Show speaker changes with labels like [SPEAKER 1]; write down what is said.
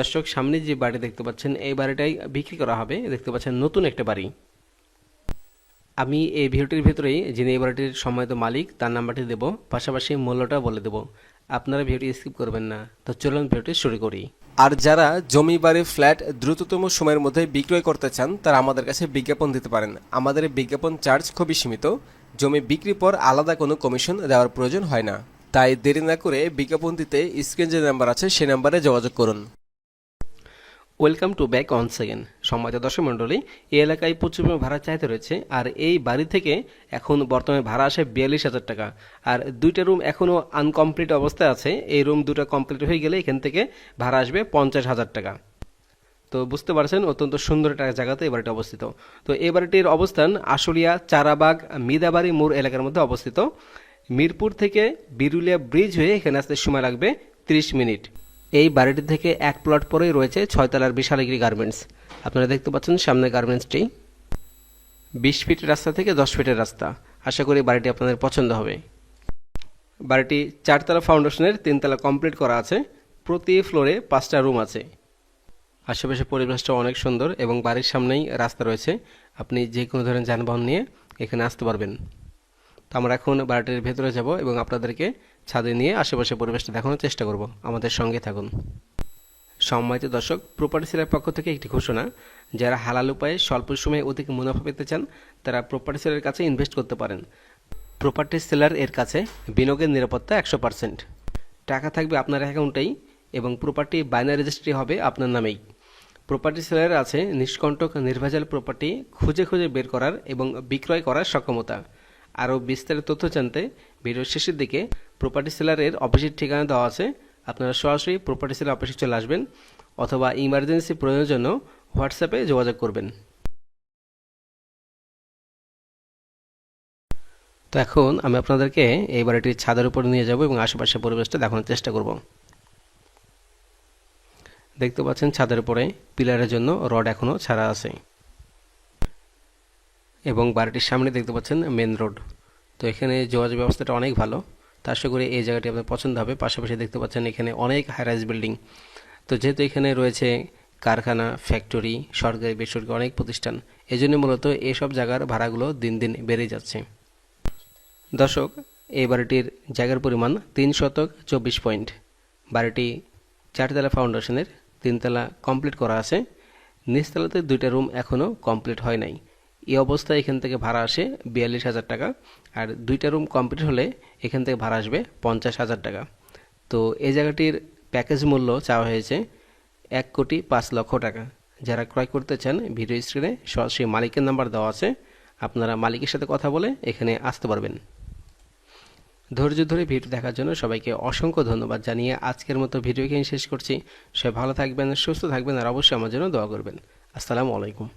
[SPEAKER 1] দর্শক, সামনে যে বাড়ি দেখতে পাচ্ছেন, এই বাড়িটাই বিক্রি করা হবে। দেখতে পাচ্ছেন নতুন একটা বাড়ি। আমি এই ভিডিওটির ভেতরেই, যিনি এই বাড়িটির সম্মানিত মালিক, তার নাম্বারটি দেব। পাশাপাশি মূল্যটা বলে দেব। আপনারা ভিডিওটি স্কিপ করবেন না। তো চলুন ভিডিওটি শুরু করি।
[SPEAKER 2] আর যারা জমি বাড়ি ফ্ল্যাট দ্রুততম সময়ের মধ্যে বিক্রয় করতে চান, তারা আমাদের কাছে বিজ্ঞাপন দিতে পারেন। আমাদের বিজ্ঞাপন চার্জ খুবই সীমিত। জমি বিক্রির পর আলাদা কোনো কমিশন দেওয়ার প্রয়োজন হয় না। তাই দেরি না করে বিজ্ঞাপন দিতে স্ক্রিন যে নাম্বার আছে সেই নাম্বারে যোগাযোগ করুন।
[SPEAKER 1] Welcome to back on second সম্মানিত দর্শক মণ্ডলী, এই এলাকায় প্রচুর ভাড়া চাইতে রয়েছে, আর এই বাড়ি থেকে এখন বর্তমানে ভাড়া আসে বিয়াল্লিশ হাজার টাকা। আর দুইটা রুম এখনও আনকমপ্লিট অবস্থায় আছে, এই রুম দুটো কমপ্লিট হয়ে গেলে এখান থেকে ভাড়া আসবে পঞ্চাশ হাজার টাকা। তো বুঝতে পারছেন, অত্যন্ত সুন্দর একটা জায়গাতে এই বাড়িটি অবস্থিত। তো এই বাড়িটির অবস্থান আশুলিয়া, চারাবাগ, মিদাবাড়ি মোড় এলাকার মধ্যে অবস্থিত। মিরপুর থেকে বিরুলিয়া ব্রিজ হয়ে এখানে আসতে সময় লাগবে 30 মিনিট। এই বাড়িটি থেকে এক প্লট পরেই রয়েছে ছয়তলার বিশালগিরি গার্মেন্টস আপনারা দেখতে পাচ্ছেন সামনে গার্মেন্টসটি বিশ ফিটের রাস্তা থেকে দশ ফিটের রাস্তা। আশা করি বাড়িটি আপনাদের পছন্দ হবে। বাড়িটি চারতলা ফাউন্ডেশনের তিনতলা কমপ্লিট করা আছে। প্রতি ফ্লোরে পাঁচটা রুম আছে। আশেপাশে পরিবেশটা অনেক সুন্দর এবং বাড়ির সামনেই রাস্তা রয়েছে। আপনি যে কোনো ধরনের যানবাহন নিয়ে এখানে আসতে পারবেন। তো আমরা এখন বাড়িটির ভেতরে যাব এবং আপনাদেরকে ছাদে নিয়ে আশেপাশে পরিবেশটা দেখানোর চেষ্টা করব। আমাদের সঙ্গে থাকুন। সম্মানিত দর্শক, প্রপার্টি সেলের পক্ষ থেকে একটি ঘোষণা, যারা হালাল উপায়ে স্বল্প সময়ে অধিক মুনাফা পেতে চান, তারা প্রপার্টি সেলের কাছে ইনভেস্ট করতে পারেন। প্রপার্টি সেলার এর কাছে বিনিয়োগের নিরাপত্তা একশো পার্সেন্ট টাকা থাকবে আপনার অ্যাকাউন্টেই এবং প্রপার্টি বাইনারি রেজিস্ট্রি হবে আপনার নামেই। প্রপার্টি সেলার আছে নিষ্কণ্টক নির্ভেজাল প্রপার্টি খুঁজে খুঁজে বের করার এবং বিক্রয় করার সক্ষমতা। আরও বিস্তারিত তথ্য জানতে ভিডিওর শেষের দিকে প্রপার্টি সেলারের অফিসের ঠিকানা দেওয়া আছে। আপনারা সরাসরি প্রপার্টি সেলার অফিসে চলে আসবেন অথবা ইমার্জেন্সি প্রয়োজনের জন্য হোয়াটসঅ্যাপে যোগাযোগ করবেন। তো এখন আমি আপনাদেরকে এই বাড়িটির ছাদের উপর নিয়ে যাব এবং আশেপাশের পরিবেশটা দেখানোর চেষ্টা করব। দেখতে পাচ্ছেন ছাদের উপরে পিলারের জন্য রড এখনও ছাড়া আছে। এবং বাড়িটির সামনে দেখতে পাচ্ছেন মেন রোড তো এখানে যোগাযোগ ব্যবস্থাটা অনেক ভালো। তো আশা করি এই জায়গাটি আপনার পছন্দ হবে। পাশাপাশি দেখতে পাচ্ছেন এখানে অনেক হাইরাইজ বিল্ডিং তো যেহেতু এখানে রয়েছে কারখানা ফ্যাক্টরি সরকারি, বেসরকারি অনেক প্রতিষ্ঠান এই জন্য মূলত এইসব জায়গার ভাড়াগুলো দিন দিন বেড়ে যাচ্ছে। দর্শক, এই বাড়িটির জায়গার পরিমাণ তিন শতক চব্বিশ পয়েন্ট। বাড়িটি চারতলা ফাউন্ডেশনের তিনতলা কমপ্লিট করা আছে। নিচতলাতে দুইটা রুম এখনও কমপ্লিট হয় নাই। এই অবস্থায় এখান থেকে ভাড়া আসে বিয়াল্লিশ হাজার টাকা। আর দুইটা রুম কমপ্লিট হলে এখান থেকে ভাড়া আসবে পঞ্চাশ হাজার টাকা। তো এই জায়গাটির প্যাকেজ মূল্য চাওয়া হয়েছে এক কোটি পাঁচ লক্ষ টাকা। যারা ক্রয় করতে চান ভিডিও স্ক্রিনে সরাসরি মালিকের নাম্বার দেওয়া আছে। আপনারা মালিকের সাথে কথা বলে এখানে আসতে পারবেন। ধৈর্য ধরে ভিডিও দেখার জন্য সবাইকে অসংখ্য ধন্যবাদ জানিয়ে আজকের মতো ভিডিও এখানে শেষ করছি। সবাই ভালো থাকবেন, সুস্থ থাকবেন, আর অবশ্যই আমার জন্য দোয়া করবেন। আসসালামু আলাইকুম।